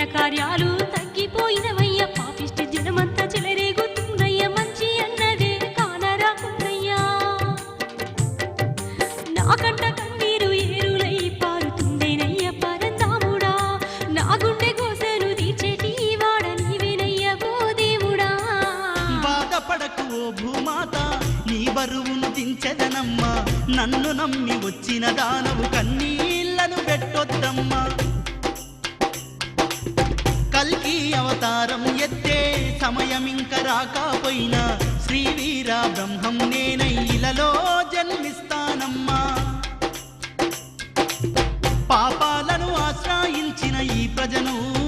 పుణ్యకార్యాలు తగ్గిపోయినవయ్య. పాపిష్టి జనమంతా చెలరేగుతుందయ్య మంచి అన్నదే కానరాకుందయ్యా నాకంట కన్నీరు ఏరులై పారుతుందేనయ్య పరందాముడా నా గుండె కోసను తీర్చేటి వాడ నీవేనయ్య ఓ దేవుడా. బాధపడకు ఓ భూమాత నీ బరువును దించదనమ్మా. నన్ను నమ్మి వచ్చిన దానవు కన్నీ కల్కి అవతారం ఎత్తే సమయం ఇంక రాకపోయినా శ్రీవీర బ్రహ్మం నేనై ఇలలో జన్మిస్తానమ్మా. పాపాలను ఆశ్రయించిన ఈ ప్రజను